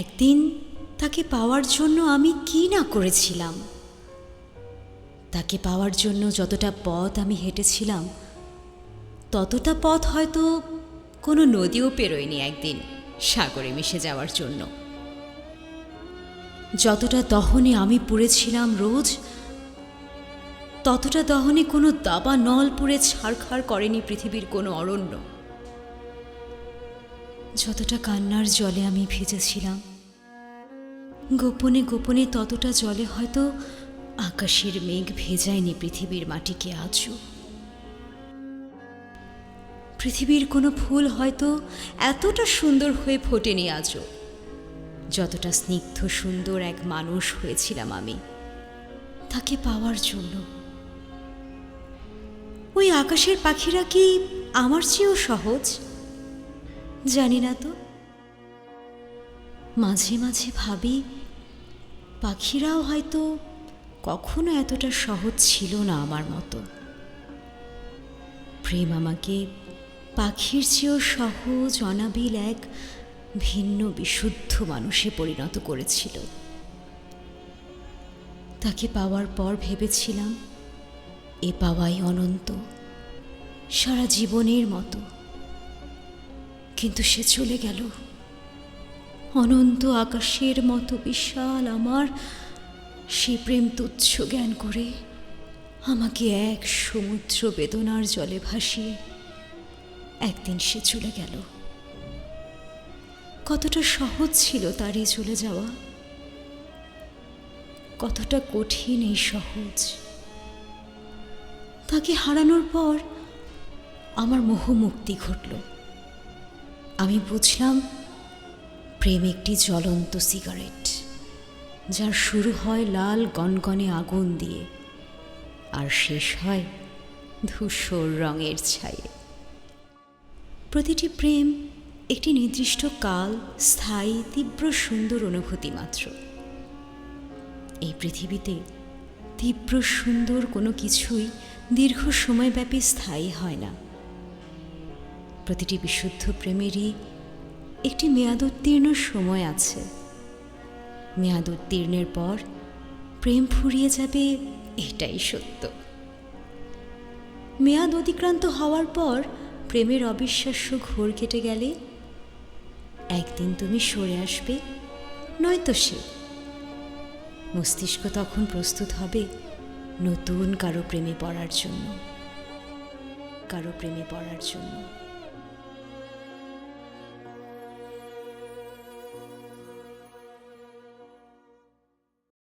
একদিন তাকে পাওয়ার জন্য আমি কি না করেছিলাম? তাকে পাওয়ার জন্য যতটা পথ আমি হেঁটেছিলাম, ততটা পথ হয়তো কোনো নদীও পেরোয়নি একদিন সাগরে মিশে যাওয়ার জন্য। যতটা দহনে আমি পুড়েছিলাম রোজ, ততটা দহনে কোনো দাবা নল পুড়ে ছাড়খাড় করেনি পৃথিবীর কোনো অরণ্য। যতটা কান্নার জলে আমি ভেজেছিলাম, গোপনে গোপনে ততটা জলে হয়তো আকাশের মেঘ ভেজায়নি পৃথিবীর মাটিকে আজও। পৃথিবীর কোনো ফুল হয়তো এতটা সুন্দর হয়ে ফোটেনি আজও, যতটা স্নিগ্ধ সুন্দর এক মানুষ হয়েছিলাম আমি তাকে পাওয়ার জন্য। ওই আকাশের পাখিরা কি আমার চেয়েও সহজ? জানি না তো। মাঝে মাঝে ভাবি, পাখিরাও হয়তো কখনো এতটা সহজ ছিল না আমার মতো। প্রেম আমাকে পাখির চেয়েও সহজ, অনাবিল এক ভিন্ন, বিশুদ্ধ মানুষে পরিণত করেছিল। তাকে পাওয়ার পর ভেবেছিলাম, এ পাওয়াই অনন্ত, সারা জীবনের মতো। কিন্তু সে চলে গেল। অনন্ত আকাশের মতো বিশাল আমার সে প্রেম তুচ্ছ জ্ঞান করে আমাকে এক সমুদ্র বেদনার জলে ভাসিয়ে একদিন সে চলে গেল। কতটা সহজ ছিল তারই চলে যাওয়া। কতটা কঠিন এই সহজ। তাকে হারানোর পর আমার মোহমুক্তি ঘটল। আমি বুঝলাম প্রেম একটি জ্বলন্ত সিগারেট, যার শুরু হয় লাল গনগনে আগুন দিয়ে আর শেষ হয় ধূসর রঙের ছায়ে প্রতিটি প্রেম একটি নির্দিষ্ট কাল, স্থায়ী, তীব্র, সুন্দর অনুভূতি মাত্র। এই পৃথিবীতে তীব্র, সুন্দর কোনো কিছুই দীর্ঘ সময়ব্যাপী স্থায়ী হয় না। প্রতিটি বিশুদ্ধ প্রেমেরই একটি মেয়াদোত্তীর্ণ সময় আছে। মেয়াদ উত্তীর্ণের পর প্রেম ফুরিয়ে যাবে এটাই সত্য। মেয়াদ অতিক্রান্ত হওয়ার পর প্রেমের অবিশ্বাস্য ঘোর কেটে গেলে একদিন তুমি সরে আসবে, নয়তো সে। মস্তিষ্ক তখন প্রস্তুত হবে নতুন কারও প্রেমে পড়ার জন্য। কারও প্রেমে পড়ার জন্য।